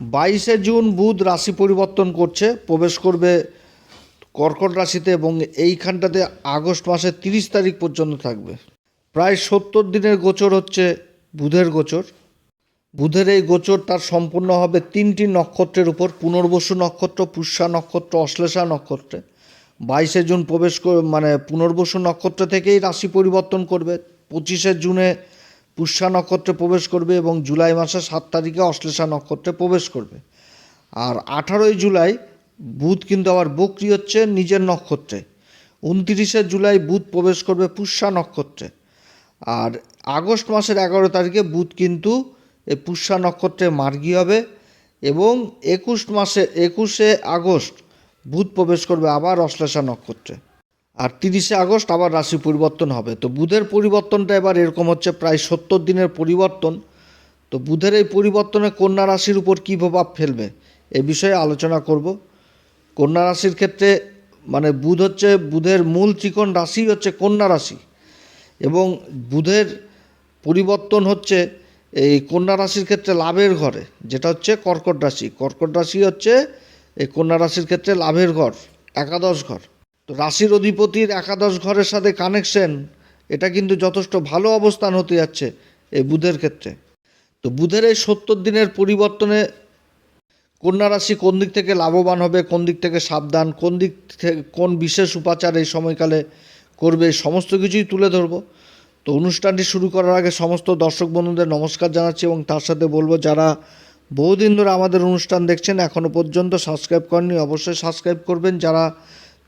বাইশে জুন বুধ রাশি পরিবর্তন করছে, প্রবেশ করবে কর্কট রাশিতে এবং এইখানটাতে আগস্ট মাসের তিরিশ তারিখ পর্যন্ত থাকবে। প্রায় সত্তর দিনের গোচর হচ্ছে বুধের গোচর। বুধের এই গোচর তার সম্পূর্ণ হবে তিনটি নক্ষত্রের উপর, পুনর্বসু নক্ষত্র, পুষ্যা নক্ষত্র, অশ্লেষা নক্ষত্রে। বাইশে জুন প্রবেশ মানে পুনর্বসু নক্ষত্র থেকেই রাশি পরিবর্তন করবে। পঁচিশে জুনে পুষ্যা নক্ষত্রে প্রবেশ করবে এবং জুলাই মাসের সাত তারিখে অশ্লেষা নক্ষত্রে প্রবেশ করবে। আর আঠারোই জুলাই বুধ কিন্তু আবার বক্রি হচ্ছে নিজের নক্ষত্রে। উনত্রিশে জুলাই বুধ প্রবেশ করবে পুষ্যা নক্ষত্রে। আর আগস্ট মাসের এগারো তারিখে বুধ কিন্তু এই পুষ্যা নক্ষত্রে মার্গী হবে এবং একুশ মাসে, একুশে আগস্ট বুধ প্রবেশ করবে আবার অশ্লেষা নক্ষত্রে। আর তিরিশে আগস্ট আবার রাশি পরিবর্তন হবে। তো বুধের পরিবর্তনটা এবার এরকম হচ্ছে প্রায় সত্তর দিনের পরিবর্তন। তো বুধের এই পরিবর্তনে কন্যা রাশির উপর কী প্রভাব ফেলবে এ বিষয়ে আলোচনা করব। কন্যা রাশির ক্ষেত্রে মানে বুধ হচ্ছে, বুধের মূল ত্রিকোণ রাশি হচ্ছে কন্যা রাশি এবং বুধের পরিবর্তন হচ্ছে এই কন্যা রাশির ক্ষেত্রে লাভের ঘরে, যেটা হচ্ছে কর্কট রাশি। কর্কট রাশি হচ্ছে এই কন্যা রাশির ক্ষেত্রে লাভের ঘর, একাদশ ঘর। তো রাশির অধিপতির একাদশ ঘরের সাথে কানেকশন এটা কিন্তু যথেষ্ট ভালো অবস্থান হতে যাচ্ছে এই বুধের ক্ষেত্রে। তো বুধের এই সত্তর দিনের পরিবর্তনে কন্যা রাশি কোন দিক থেকে লাভবান হবে, কোন দিক থেকে সাবধান, কোন দিক থেকে কোন বিশেষ উপাচার এই সময়কালে করবে সমস্ত কিছুই তুলে ধরবো। তো অনুষ্ঠানটি শুরু করার আগে সমস্ত দর্শক বন্ধুদের নমস্কার জানাচ্ছি এবং তার সাথে বলব, যারা বহুদিন ধরে আমাদের অনুষ্ঠান দেখছেন এখনও পর্যন্ত সাবস্ক্রাইব করেননি, অবশ্যই সাবস্ক্রাইব করবেন। যারা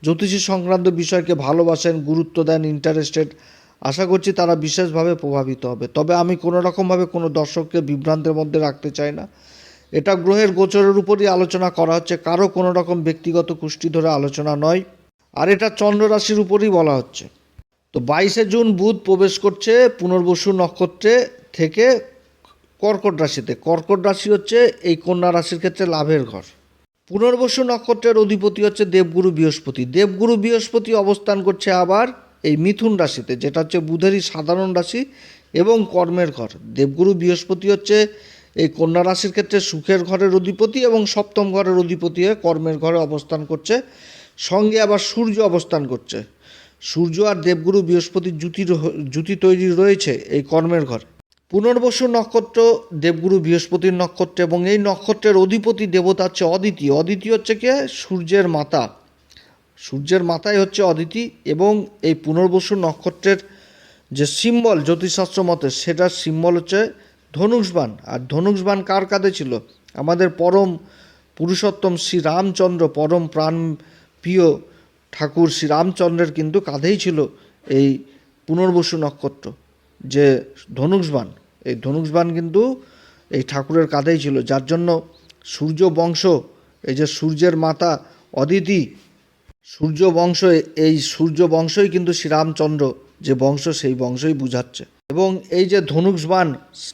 জ্যোতিষী সংক্রান্ত বিষয়কে ভালোবাসেন, গুরুত্ব দেন ইন্টারেস্টেড আশা করছি তারা বিশেষভাবে প্রভাবিত হবে। তবে আমি কোনো রকমভাবে কোনো দর্শককে বিভ্রান্তের মধ্যে রাখতে চাই না। এটা গ্রহের গোচরের উপরই আলোচনা করা হচ্ছে, কারও কোনো রকম ব্যক্তিগত কুষ্টি ধরে আলোচনা নয়, আর এটা চন্দ্র রাশির উপরই বলা হচ্ছে। তো বাইশে জুন বুধ প্রবেশ করছে পুনর্বসু নক্ষত্রে থেকে কর্কট রাশিতে। কর্কট রাশি হচ্ছে এই কন্যা রাশির ক্ষেত্রে লাভের ঘর। পুনর্বসু নক্ষত্রের অধিপতি হচ্ছে দেবগুরু বৃহস্পতি। দেবগুরু বৃহস্পতি অবস্থান করছে আবার এই মিথুন রাশিতে, যেটা হচ্ছে বুধেরই সাধারণ রাশি এবং কর্মের ঘর। দেবগুরু বৃহস্পতি হচ্ছে এই কন্যা রাশির ক্ষেত্রে সুখের ঘরের অধিপতি এবং সপ্তম ঘরের অধিপতি হয়ে কর্মের ঘরে অবস্থান করছে। সঙ্গে আবার সূর্য অবস্থান করছে। সূর্য আর দেবগুরু বৃহস্পতির জুতি জুতি তৈরি রয়েছে এই কর্মের ঘর। পুনর্বসু নক্ষত্র, দেবগুরু বৃহস্পতির নক্ষত্র এবং এই নক্ষত্রের অধিপতি দেবতা হচ্ছে অদিতি। অদিতি হচ্ছে কে? সূর্যের মাতা। সূর্যের মাথায় হচ্ছে অদিতি এবং এই পুনর্বসু নক্ষত্রের যে সিম্বল, জ্যোতিষশাস্ত্র মতে সেটার সিম্বল হচ্ছে ধনুষবান। আর ধনুষবান কার কাঁধে ছিল? আমাদের পরম পুরুষোত্তম শ্রী রামচন্দ্র পরম প্রাণ প্রিয় ঠাকুর শ্রী রামচন্দ্রের কিন্তু কাঁধেই ছিল এই পুনর্বসু নক্ষত্র। যে ধনুষবান এই ধনুষবান কিন্তু এই ঠাকুরের কাঁধেই ছিল। যার জন্য সূর্য বংশ, এই যে সূর্যের মাতা অদিতি, সূর্য বংশ, এই সূর্য বংশই কিন্তু শ্রীরামচন্দ্র, যে বংশ সেই বংশই বুঝাচ্ছে। এবং এই যে ধনুষবান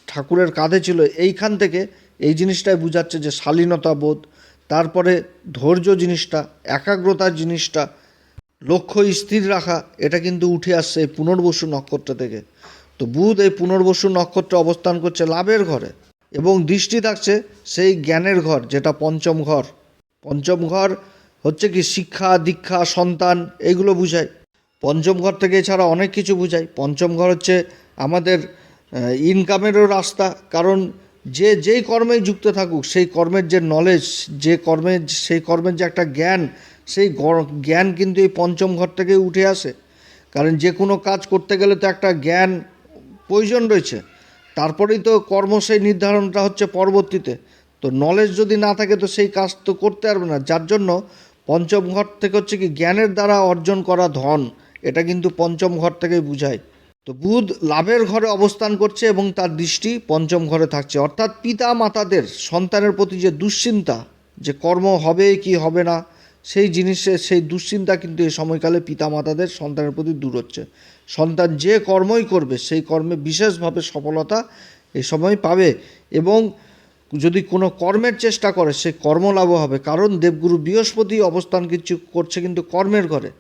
ঠাকুরের কাঁধে ছিল, এইখান থেকে এই জিনিসটাই বুঝাচ্ছে যে শালীনতা বোধ, তারপরে ধৈর্য জিনিসটা একাগ্রতার জিনিসটা, লক্ষ্য স্থির রাখা, এটা কিন্তু উঠে আসছে এই পুনর্বসু নক্ষত্র থেকে। তো বুধ এই পুনর্বসু নক্ষত্রে অবস্থান করছে লাভের ঘরে এবং দৃষ্টি থাকছে সেই জ্ঞানের ঘর, যেটা পঞ্চম ঘর। পঞ্চম ঘর হচ্ছে কি শিক্ষা, দীক্ষা, সন্তান এগুলো বুঝায়। পঞ্চম ঘর থেকে এছাড়া অনেক কিছু বুঝায়। পঞ্চম ঘর হচ্ছে আমাদের ইনকামেরও রাস্তা। কারণ যে যেই কর্মেই যুক্ত থাকুক, সেই কর্মের যে নলেজ যে কর্মের, সেই কর্মের যে একটা জ্ঞান, সেই জ্ঞান কিন্তু এই পঞ্চম ঘর থেকে উঠে আসে। কারণ যে কোনো কাজ করতে গেলে তো একটা জ্ঞান প্রয়োজন রয়েছে। তারপরেই তো কর্ম সেই নির্ধারণটা হচ্ছে পরবর্তীতে। তো নলেজ যদি না থাকে তো সেই কাজ তো করতে পারবে না। যার জন্য পঞ্চম ঘর থেকে হচ্ছে কি জ্ঞানের দ্বারা অর্জন করা ধন, এটা কিন্তু পঞ্চম ঘর থেকেই বুঝায়। তো বুধ লাভের ঘরে অবস্থান করছে এবং তার দৃষ্টি পঞ্চম ঘরে থাকছে। অর্থাৎ পিতা মাতাদের সন্তানের প্রতি যে দুশ্চিন্তা, যে কর্ম হবে কি হবে না, সেই জিনিসের সেই দুশ্চিন্তা কিন্তু এই সময়কালে পিতা মাতাদের সন্তানের প্রতি দূর হচ্ছে। সন্তান যে কর্মই করবে, সেই কর্মে বিশেষভাবে সফলতা এই সময় পাবে এবং যদি কোনো কর্মের চেষ্টা করে, সে কর্মলাভ হবে। কারণ দেবগুরু বৃহস্পতি অবস্থান কিছু করছে কিন্তু কর্মের ঘরে।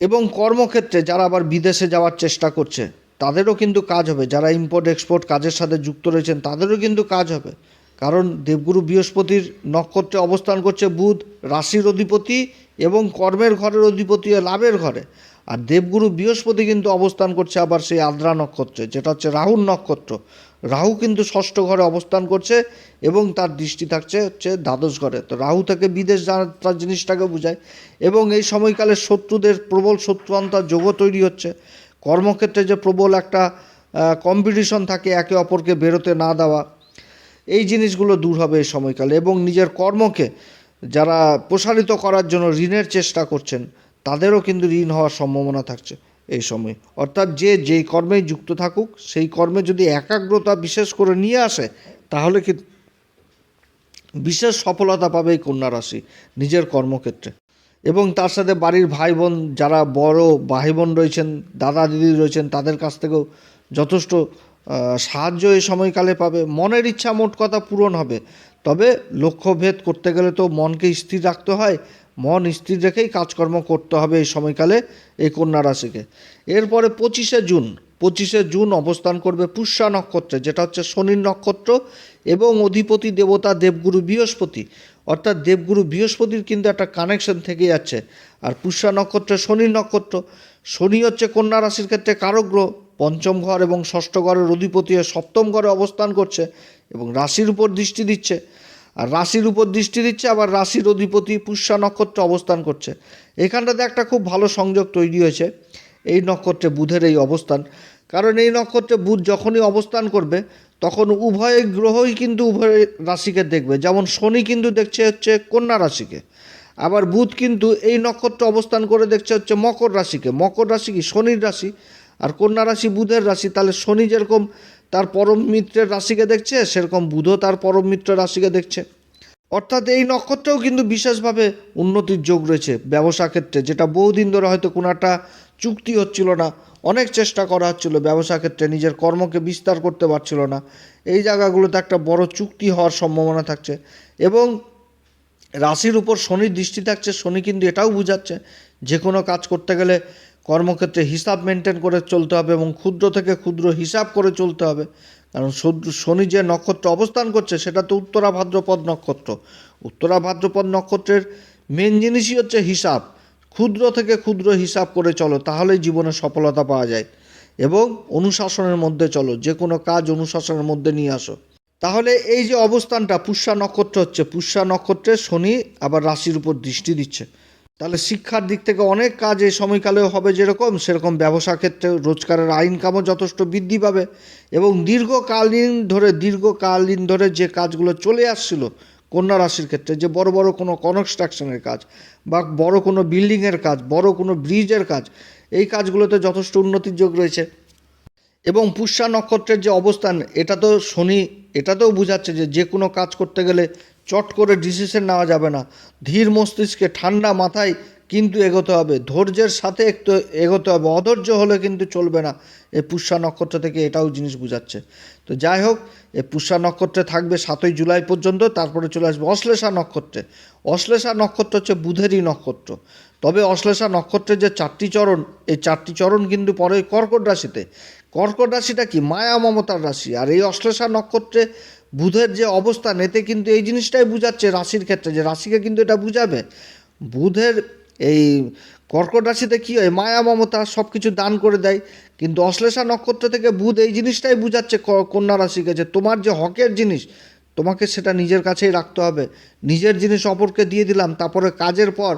এবং কর্মক্ষেত্রে যারা আবার বিদেশে যাওয়ার চেষ্টা করছে, তাদেরও কিন্তু কাজ হবে। যারা ইম্পোর্ট এক্সপোর্ট কাজের সাথে যুক্ত রয়েছেন, তাদেরও কিন্তু কাজ হবে। কারণ দেবগুরু বৃহস্পতির নক্ষত্রে অবস্থান করছে বুধ, রাশির অধিপতি এবং কর্মের ঘরের অধিপতি লাভের ঘরে। আর দেবগুরু বৃহস্পতি কিন্তু অবস্থান করছে আবার সেই আদ্রা নক্ষত্রে, যেটা হচ্ছে রাহুর নক্ষত্র। রাহু কিন্তু ষষ্ঠ ঘরে অবস্থান করছে এবং তার দৃষ্টি থাকছে হচ্ছে দ্বাদশ ঘরে। তো রাহু থেকে বিদেশ যাত্রার জিনিসটাকে বোঝায় এবং এই সময়কালে শত্রুদের প্রবল শত্রুয়ান্তার যোগও তৈরি হচ্ছে। কর্মক্ষেত্রে যে প্রবল একটা কম্পিটিশন থাকে একে অপরকে বেরোতে না দেওয়া, এই জিনিসগুলো দূর হবে এই সময়কালে। এবং নিজের কর্মকে যারা প্রসারিত করার জন্য ঋণের চেষ্টা করছেন তাদেরও কিন্তু ঋণ হওয়ার সম্ভাবনা থাকছে এই সময়। অর্থাৎ যে, যেই কর্মেই যুক্ত থাকুক, সেই কর্মে যদি একাগ্রতা বিশেষ করে নিয়ে আসে, তাহলে কি বিশেষ সফলতা পাবে এই কন্যা রাশি নিজের কর্মক্ষেত্রে। এবং তার সাথে বাড়ির ভাই বোন যারা বড় ভাই বোন রয়েছেন, দাদা দিদি রয়েছেন, তাদের কাছ থেকেও যথেষ্ট সাহায্য এই সময়কালে পাবে। মনের ইচ্ছা মোট কথা পূরণ হবে। তবে লক্ষ্যভেদ করতে গেলে তো মনকে স্থির রাখতে হয়। মন স্থির রেখেই কাজকর্ম করতে হবে এই সময়কালে এই কন্যা রাশিকে। এরপরে পঁচিশে জুন। পঁচিশে জুন অবস্থান করবে পুষ্যা নক্ষত্রে, যেটা হচ্ছে শনির নক্ষত্র এবং অধিপতি দেবতা দেবগুরু বৃহস্পতি। অর্থাৎ দেবগুরু বৃহস্পতির কিন্তু একটা কানেকশন থেকে যাচ্ছে। আর পুষ্যা নক্ষত্রে শনির নক্ষত্র। শনি হচ্ছে কন্যা রাশির ক্ষেত্রে কারক গ্রহ। পঞ্চম ঘর এবং ষষ্ঠ ঘরের অধিপতি হয়ে সপ্তম ঘরে অবস্থান করছে এবং রাশির উপর দৃষ্টি দিচ্ছে। আর রাশির উপর দৃষ্টি দিচ্ছে, আবার রাশির অধিপতি পুষ্যা নক্ষত্রে অবস্থান করছে। এখানটাতে একটা খুব ভালো সংযোগ তৈরি হয়েছে এই নক্ষত্রে বুধের এই অবস্থান। কারণ এই নক্ষত্রে বুধ যখনই অবস্থান করবে, তখন উভয় গ্রহই কিন্তু উভয় রাশিকে দেখবে। যেমন শনি কিন্তু দেখছে হচ্ছে কন্যা রাশিকে, আবার বুধ কিন্তু এই নক্ষত্র অবস্থান করে দেখছে হচ্ছে মকর রাশিকে। মকর রাশি কি? শনির রাশি। আর কন্যা রাশি বুধের রাশি, তাহলে শনি যেরকম তার পরম মিত্রের রাশিকে দেখছে, সেরকম বুধও তার পরম মিত্রের রাশিকে দেখছে। অর্থাৎ এই নক্ষত্রেও কিন্তু বিশেষভাবে উন্নতির যোগ রয়েছে ব্যবসা ক্ষেত্রে, যেটা বহুদিন ধরে হয়তো কোনো একটা চুক্তি হচ্ছিল না, অনেক চেষ্টা করা হচ্ছিল ব্যবসা ক্ষেত্রে, নিজের কর্মকে বিস্তার করতে পারছিল না। এই জায়গাগুলোতে একটা বড় চুক্তি হওয়ার সম্ভাবনা থাকছে এবং রাশির উপর শনির দৃষ্টি থাকছে, শনি কিন্তু এটাও বোঝাচ্ছে, যে কোনো কাজ করতে গেলে কর্মক্ষেত্রে হিসাব মেনটেন করে চলতে হবে এবং ক্ষুদ্র থেকে ক্ষুদ্র হিসাব করে চলতে হবে। কারণ শনি যে নক্ষত্র অবস্থান করছে, সেটা তো উত্তরা ভাদ্রপদ নক্ষত্র। উত্তরা ভাদ্রপদ নক্ষত্রের মেন জিনিসই হচ্ছে হিসাব। ক্ষুদ্র থেকে ক্ষুদ্র হিসাব করে চলো, তাহলেই জীবনে সফলতা পাওয়া যায়। এবং অনুশাসনের মধ্যে চলো, যে কোনো কাজ অনুশাসনের মধ্যে নিয়ে আসো। তাহলে এই যে অবস্থানটা, পুষ্যা নক্ষত্র হচ্ছে, পুষ্যা নক্ষত্রে শনি আবার রাশির উপর দৃষ্টি দিচ্ছে। তাহলে শিক্ষার দিক থেকে অনেক কাজ এই সময়কালে হবে যেরকম, সেরকম ব্যবসা ক্ষেত্রে রোজগারের ইনকামও যথেষ্ট বৃদ্ধি পাবে এবং দীর্ঘকালীন ধরে দীর্ঘকালীন ধরে যে কাজগুলো চলে আসছিল কন্যা রাশির ক্ষেত্রে, যে বড় বড় কোনো কনস্ট্রাকশনের কাজ বা বড় কোনো বিল্ডিংয়ের কাজ, বড় কোনো ব্রিজের কাজ, এই কাজগুলোতে যথেষ্ট উন্নতির যোগ রয়েছে। এবং পুষ্যা নক্ষত্রের যে অবস্থান, এটা তো শনি, এটাতেও বোঝাচ্ছে যে যে কোনো কাজ করতে গেলে চট করে ডিসিশন নেওয়া যাবে না। ধীর মস্তিষ্কে ঠান্ডা মাথায় কিন্তু এগোতে হবে। ধৈর্যের সাথে একটু এগোতে হবে। অধৈর্য হলে কিন্তু চলবে না। এই পুষ্যা নক্ষত্র থেকে এটাও জিনিস বোঝাচ্ছে। তো যাই হোক এই পুষ্যা নক্ষত্রে থাকবে সাতই জুলাই পর্যন্ত, তারপরে চলে আসবে অশ্লেষা নক্ষত্রে। অশ্লেষা নক্ষত্র হচ্ছে বুধেরই নক্ষত্র। তবে অশ্লেষা নক্ষত্রের যে চারটি চরণ, এই চারটি চরণ কিন্তু পরে কর্কট রাশিতে। কর্কট রাশিটা কি? মায়া মমতার রাশি। আর এই অশ্লেষা নক্ষত্রে বুধের যে অবস্থান এতে কিন্তু এই জিনিসটাই বুঝাচ্ছে রাশির ক্ষেত্রে, যে রাশিকে কিন্তু এটা বুঝাবে। বুধের এই কর্কট রাশিতে কী হয়? মায়া মমতা সব কিছু দান করে দেয়, কিন্তু অশ্লেষা নক্ষত্র থেকে বুধ এই জিনিসটাই বুঝাচ্ছে কন্যা রাশিকে, যে তোমার যে হকের জিনিস, তোমাকে সেটা নিজের কাছেই রাখতে হবে। নিজের জিনিস অপরকে দিয়ে দিলাম, তারপরে কাজের পর,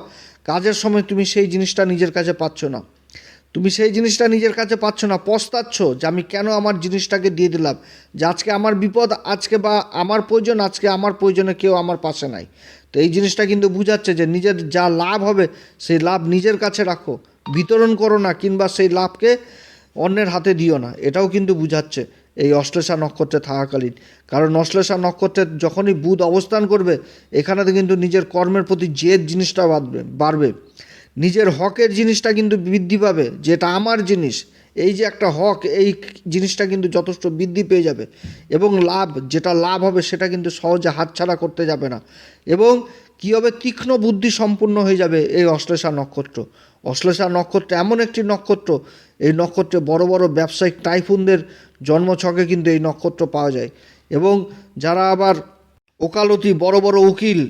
কাজের সময় তুমি সেই জিনিসটা নিজের কাছে পাচ্ছ না। তুমি সেই জিনিসটা নিজের কাছে পাচ্ছ না, পস্তাচ্ছ যে আমি কেন আমার জিনিসটাকে দিয়ে দিলাম। যে আজকে আমার বিপদ, আজকে বা আমার প্রয়োজন, আজকে আমার প্রয়োজনে কেউ আমার পাশে নাই। তো এই জিনিসটা কিন্তু বুঝাচ্ছে যে নিজের যা লাভ হবে, সেই লাভ নিজের কাছে রাখো। বিতরণ করো না কিংবা সেই লাভকে অন্যের হাতে দিও না। এটাও কিন্তু বুঝাচ্ছে এই অশ্লেষা নক্ষত্রে থাকাকালীন। কারণ অশ্লেষা নক্ষত্রে যখনই বুধ অবস্থান করবে এখানে কিন্তু নিজের কর্মের প্রতি জেদ জিনিসটা বাড়বে বাড়বে। নিজের হকের জিনিসটা কিন্তু বৃদ্ধি পাবে, যেটা আমার জিনিস। এই যে একটা হক, এই জিনিসটা কিন্তু যথেষ্ট বৃদ্ধি পেয়ে যাবে। এবং লাভ, যেটা লাভ হবে সেটা কিন্তু সহজে হাতছাড়া করতে যাবে না। এবং কী হবে? তীক্ষ্ণ বুদ্ধি সম্পূর্ণ হয়ে যাবে এই অশ্লেষা নক্ষত্র। অশ্লেষা নক্ষত্র এমন একটি নক্ষত্র, এই নক্ষত্রে বড় বড় ব্যবসায়িক টাইফুনদের জন্মছকে কিন্তু এই নক্ষত্র পাওয়া যায়। এবং যারা আবার ওকালতি বড় বড় উকিল,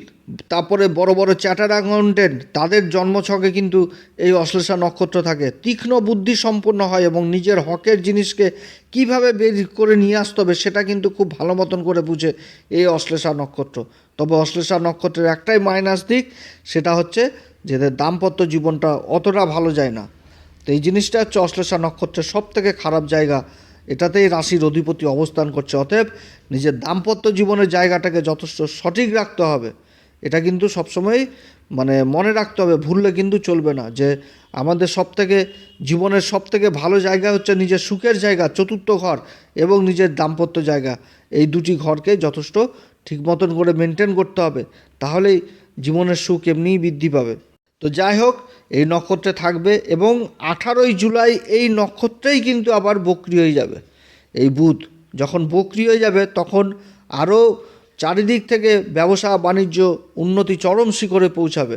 তারপরে বড় বড় চ্যাটার অ্যাকাউন্টেন্ট তাদের জন্মছকে কিন্তু এই অশ্লেষা নক্ষত্র থাকে। তীক্ষ্ণ বুদ্ধি সম্পন্ন হয় এবং নিজের হকের জিনিসকে কীভাবে বের করে নিয়ে আসতে হবে সেটা কিন্তু খুব ভালো মতন করে বুঝে এই অশ্লেষা নক্ষত্র। তবে অশ্লেষা নক্ষত্রের একটাই মাইনাস দিক, সেটা হচ্ছে যে এদের দাম্পত্য জীবনটা অতটা ভালো যায় না। তো এই জিনিসটা হচ্ছে অশ্লেষা নক্ষত্রের সব থেকে খারাপ জায়গা। এটাতেই রাশির অধিপতি অবস্থান করছে। অতএব নিজের দাম্পত্য জীবনের জায়গাটাকে যথেষ্ট সঠিক রাখতে হবে। এটা কিন্তু সবসময় মানে মনে রাখতে হবে, ভুললে কিন্তু চলবে না যে আমাদের সব থেকে জীবনের সব থেকে ভালো জায়গা হচ্ছে নিজের সুখের জায়গা, চতুর্থ ঘর এবং নিজের দাম্পত্য জায়গা। এই দুটি ঘরকে যথেষ্ট ঠিক মতন করে মেনটেন করতে হবে। তাহলেই জীবনের সুখ এমনিই বৃদ্ধি পাবে। তো যাই হোক এই নক্ষত্রে থাকবে এবং আঠারোই জুলাই এই নক্ষত্রেই কিন্তু আবার বক্রি হয়ে যাবে। এই বুধ যখন বক্রি হয়ে যাবে তখন আরও চারিদিক থেকে ব্যবসা, বাণিজ্য, উন্নতি চরম শিখরে পৌঁছাবে।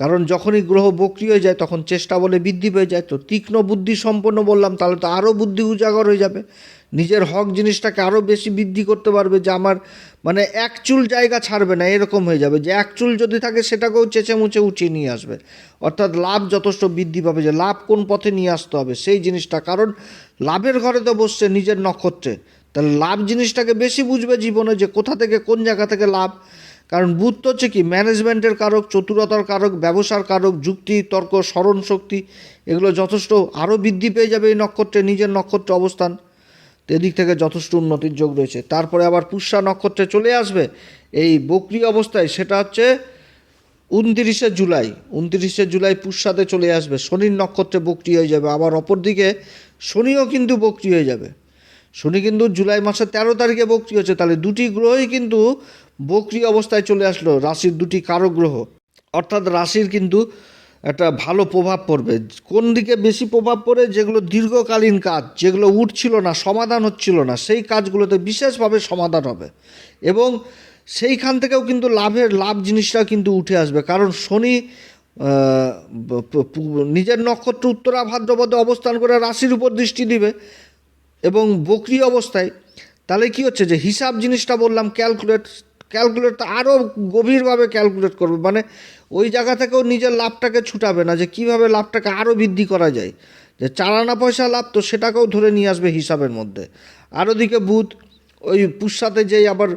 কারণ যখনই গ্রহ বক্রি হয়ে যায়, তখন চেষ্টা বলে বৃদ্ধি পেয়ে যায়। তো তীক্ষ্ণ বুদ্ধি সম্পন্ন বললাম, তাহলে তো আরও বুদ্ধি উজাগর হয়ে যাবে। নিজের হক জিনিসটাকে আরও বেশি বৃদ্ধি করতে পারবে যে আমার মানে এক চুল জায়গা ছাড়বে না, এরকম হয়ে যাবে। যে এক চুল যদি থাকে, সেটাকেও চেঁচে মুচে উঠিয়ে নিয়ে আসবে। অর্থাৎ লাভ যথেষ্ট বৃদ্ধি পাবে যে লাভ কোন পথে নিয়ে আসতে হবে, সেই জিনিসটা। কারণ লাভের ঘরে তো বসছে নিজের নক্ষত্রে। তাহলে লাভ জিনিসটাকে বেশি বুঝবে জীবনে যে কোথা থেকে কোন জায়গা থেকে লাভ। কারণ তো হচ্ছে কি ম্যানেজমেন্টের কারক, চতুরতার কারক, ব্যবসার কারক, যুক্তি, তর্ক, স্মরণ শক্তি, এগুলো যথেষ্ট আরও বৃদ্ধি পেয়ে যাবে এই নক্ষত্রে, নিজের নক্ষত্রে অবস্থান। এদিক থেকে যথেষ্ট উন্নতির যোগ রয়েছে। তারপরে আবার পুষ্যা নক্ষত্রে চলে আসবে। এই বকরি অবস্থায় সেটা হচ্ছে উনতিরিশে জুলাই। উনতিরিশে জুলাই পুষ্যাতে চলে আসবে। শনির নক্ষত্রে বকরি হয়ে যাবে। আবার অপরদিকে শনিও কিন্তু বকরি হয়ে যাবে। শনি কিন্তু জুলাই মাসের তেরো তারিখে বকরি হচ্ছে। তাহলে দুটি গ্রহই কিন্তু বকরি অবস্থায় চলে আসলো রাশির দুটি কারক গ্রহ অর্থাৎ রাশির কিন্তু একটা ভালো প্রভাব পড়বে। কোন দিকে বেশি প্রভাব পড়ে? যেগুলো দীর্ঘকালীন কাজ, যেগুলো উঠছিল না, সমাধান হচ্ছিল না, সেই কাজগুলোতে বিশেষভাবে সমাধান হবে। এবং সেইখান থেকেও কিন্তু লাভের লাভ জিনিসটা কিন্তু উঠে আসবে। কারণ শনি নিজের নক্ষত্র উত্তরা ভাদ্রপদে অবস্থান করে রাশির উপর দৃষ্টি দিবে এবং বকরি অবস্থায়, তাহলে কি হচ্ছে যে হিসাব জিনিসটা বললাম ক্যালকুলেট ক্যালকুলেট আরও গভীরভাবে ক্যালকুলেট করবে। মানে ওই জায়গা থেকেও নিজের লাভটাকে ছুটাবে না যে কীভাবে লাভটাকে আরও বৃদ্ধি করা যায়। যে চালানা পয়সা লাভ তো সেটাকেও ধরে নিয়ে আসবে হিসাবের মধ্যে। আর ওদিকে বুধ, ওই পুষ্যাতে যেই আবার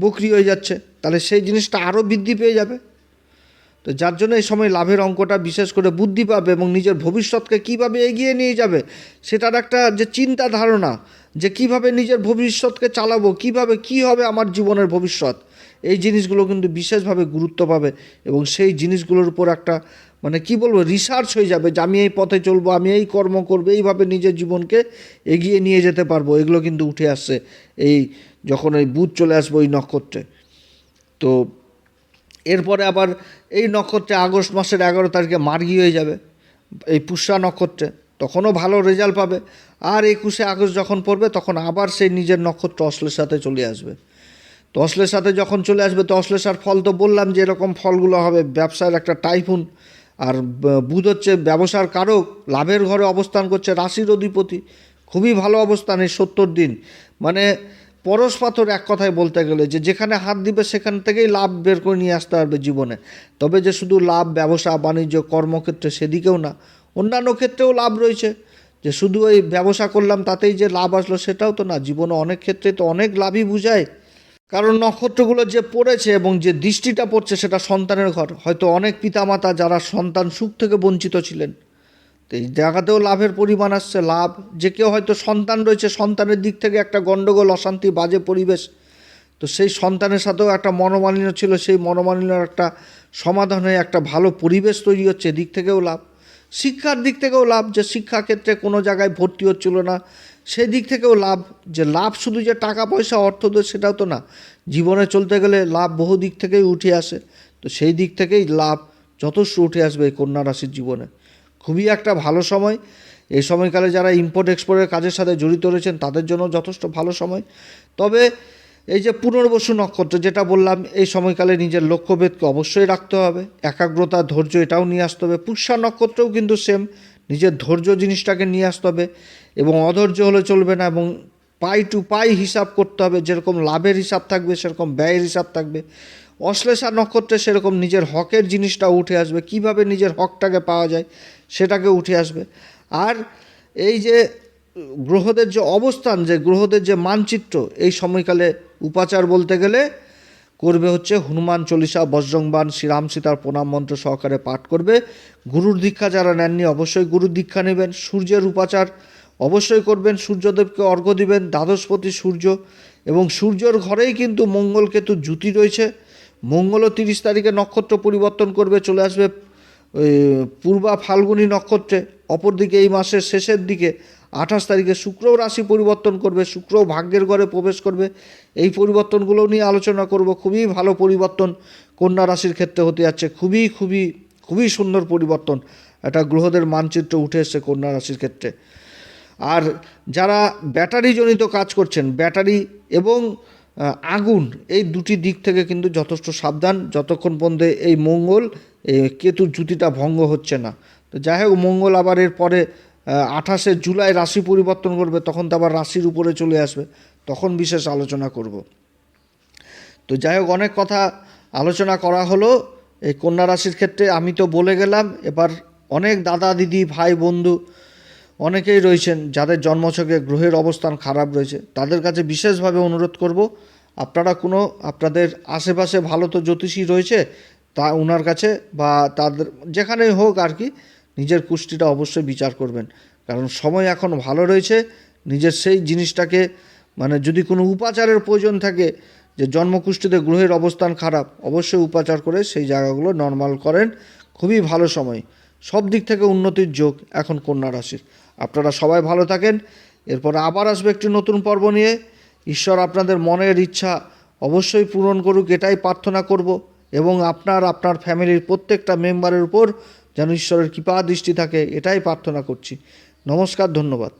বকরি হয়ে যাচ্ছে, তাহলে সেই জিনিসটা আরও বৃদ্ধি পেয়ে যাবে। তো যার জন্য এই সময় লাভের অঙ্কটা বিশেষ করে বুদ্ধি পাবে এবং নিজের ভবিষ্যৎকে কীভাবে এগিয়ে নিয়ে যাবে, সেটার একটা যে চিন্তা ধারণা যে কীভাবে নিজের ভবিষ্যৎকে চালাবো, কীভাবে কি হবে আমার জীবনের ভবিষ্যৎ, এই জিনিসগুলো কিন্তু বিশেষভাবে গুরুত্ব পাবে এবং সেই জিনিসগুলোর উপর একটা মানে কি বলব রিসার্চ হয়ে যাবে যে আমি এই পথে চলবো, আমি এই কর্ম করব, এইভাবে নিজের জীবনকে এগিয়ে নিয়ে যেতে পারব, এগুলো কিন্তু উঠে আসছে এই যখন এই বুধ চলে আসব ওই নক্ষত্রে। তো এরপরে আবার এই নক্ষত্রে আগস্ট মাসের এগারো তারিখে মার্গি হয়ে যাবে। এই পুষ্যা নক্ষত্রে তখনও ভালো রেজাল্ট পাবে। আর একুশে আগস্ট যখন পড়বে, তখন আবার সেই নিজের নক্ষত্র অশ্লের সাথে চলে আসবে। তো অশ্লের সাথে যখন চলে আসবে, তো অশ্লেষার ফল তো বললাম যে এরকম ফলগুলো হবে। ব্যবসার একটা টাইফুন আর বুধ হচ্ছে ব্যবসার কারক, লাভের ঘরে অবস্থান করছে, রাশির অধিপতি। খুবই ভালো অবস্থান এই সত্তর দিন। মানে পরশ পাথর এক কথায় বলতে গেলে যে যেখানে হাত দিবে সেখান থেকেই লাভ বের করে নিয়ে আসতে পারবে জীবনে। তবে যে শুধু লাভ, ব্যবসা, বাণিজ্য, কর্মক্ষেত্রে সেদিকেও না, অন্যান্য ক্ষেত্রেও লাভ রয়েছে। যে শুধু এই ব্যবসা করলাম তাতেই যে লাভ আসলো সেটাও তো না, জীবনে অনেক ক্ষেত্রে তো অনেক লাভই বুঝায়। কারণ নক্ষত্রগুলো যে পড়েছে এবং যে দৃষ্টিটা পড়ছে সেটা সন্তানের ঘর। হয়তো অনেক পিতামাতা যারা সন্তান সুখ থেকে বঞ্চিত ছিলেন তো এই জায়গাতেও লাভের পরিমাণ আসছে, লাভ। যে কেউ হয়তো সন্তান রয়েছে, সন্তানের দিক থেকে একটা গণ্ডগোল, অশান্তি, বাজে পরিবেশ। তো সেই সন্তানের সাথেও একটা মনোমালিন্য ছিল, সেই মনোমালিন্যর একটা সমাধান হয়ে একটা ভালো পরিবেশ তৈরি হচ্ছে দিক থেকেও লাভ। শিক্ষার দিক থেকেও লাভ, যে শিক্ষাক্ষেত্রে কোনো জায়গায় ভর্তি হচ্ছিল না সেই দিক থেকেও লাভ। যে লাভ শুধু যে টাকা, পয়সা, অর্থ দেয় সেটাও তো না। জীবনে চলতে গেলে লাভ বহু দিক থেকেই উঠে আসে। তো সেই দিক থেকেই লাভ যথেষ্ট উঠে আসবে এই কন্যা রাশির জীবনে। খুবই একটা ভালো সময়। এই সময়কালে যারা ইম্পোর্ট এক্সপোর্টের কাজের সাথে জড়িত রয়েছেন, তাদের জন্য যথেষ্ট ভালো সময়। তবে এই যে পুনর্বসু নক্ষত্র যেটা বললাম, এই সময়কালে নিজের লক্ষ্যভেদকে অবশ্যই রাখতে হবে। একাগ্রতা, ধৈর্য এটাও নিয়ে আসতে হবে। পুষ্যা নক্ষত্রও কিন্তু সেম নিজের ধৈর্য জিনিসটাকে নিয়ে আসতে হবে এবং অধৈর্য হলে চলবে না এবং পাই টু পাই হিসাব করতে হবে। যেরকম লাভের হিসাব থাকবে, সেরকম ব্যয়ের হিসাব থাকবে। অশ্লেষা নক্ষত্রে সেরকম নিজের হকের জিনিসটা উঠে আসবে, কীভাবে নিজের হকটাকে পাওয়া যায় সেটাকে উঠে আসবে। আর এই যে গ্রহদের যে অবস্থান, যে গ্রহদের যে মানচিত্র, এই সময়কালে উপাচার বলতে গেলে করবে হচ্ছে হনুমান চল্লিশা বজ্রংবান শ্রীরাম সীতার প্রণাম মন্ত্র সহকারে পাঠ করবে। গুরুর দীক্ষা যারা নেননি অবশ্যই গুরুর দীক্ষা নেবেন। সূর্যের উপাচার অবশ্যই করবেন, সূর্যদেবকে অর্ঘ্য দিবেন, দ্বাদশপতি সূর্য এবং সূর্যর ঘরেই কিন্তু মঙ্গল কেতু জুতি রয়েছে। মঙ্গলও তিরিশ তারিখে নক্ষত্র পরিবর্তন করবে, চলে আসবে পূর্বা ফাল্গুনী নক্ষত্রে, অপরদিকে এই মাসের শেষের দিকে আঠাশ তারিখে শুক্র রাশি পরিবর্তন করবে শুক্র ভাগ্যের ঘরে প্রবেশ করবে। এই পরিবর্তনগুলো নিয়ে আলোচনা করব, খুবই ভালো পরিবর্তন কন্যা রাশির ক্ষেত্রে হতে যাচ্ছে, খুবই খুবই খুবই সুন্দর পরিবর্তন। একটা গ্রহদের মানচিত্র উঠে এসছে কন্যা রাশির ক্ষেত্রে। আর যারা ব্যাটারিজনিত কাজ করছেন, ব্যাটারি এবং আগুন এই দুটি দিক থেকে কিন্তু যথেষ্ট সাবধান। যতক্ষণ পর্যন্ত এই মঙ্গল কেতুর জুতিটা ভঙ্গ হচ্ছে না। তো যাই হোক, মঙ্গল আবার এর পরে আঠাশে জুলাই রাশি পরিবর্তন করবে, তখন তো আবার রাশির উপরে চলে আসবে। তখন বিশেষ আলোচনা করব। তো যাই হোক, অনেক কথা আলোচনা করা হলো। এই কন্যা রাশির ক্ষেত্রে আমি তো বলে গেলাম, এবার অনেক দাদা, দিদি, ভাই, বন্ধু অনেকেই রয়েছেন যাদের জন্মছকে গ্রহের অবস্থান খারাপ রয়েছে। তাদের কাছে বিশেষভাবে অনুরোধ করব, আপনারা কোনো, আপনাদের আশেপাশে ভালো তো জ্যোতিষী রয়েছে, তা ওনার কাছে বা তাদের, যেখানেই হোক আর কি, নিজের কুষ্টিটা অবশ্যই বিচার করবেন। কারণ সময় এখন ভালো রয়েছে, নিজের সেই জিনিসটাকে মানে যদি কোনো উপাচারের প্রয়োজন থাকে, যে জন্মকুষ্ঠিতে গ্রহের অবস্থান খারাপ, অবশ্যই উপাচার করে সেই জায়গাগুলো নর্মাল করেন, খুবই ভালো সময়। সব দিক থেকে উন্নতির যোগ এখন কন্যা রাশির। আপনারা সবাই ভালো থাকেন। এরপর আবার আসবে একটি নতুন পর্ব নিয়ে। ঈশ্বর আপনাদের মনের ইচ্ছা অবশ্যই পূরণ করুক, এটাই প্রার্থনা করব এবং আপনার আপনার ফ্যামিলির প্রত্যেকটা মেম্বারের উপর যেন ঈশ্বরের কৃপা দৃষ্টি থাকে, এটাই প্রার্থনা করছি। নমস্কার, ধন্যবাদ।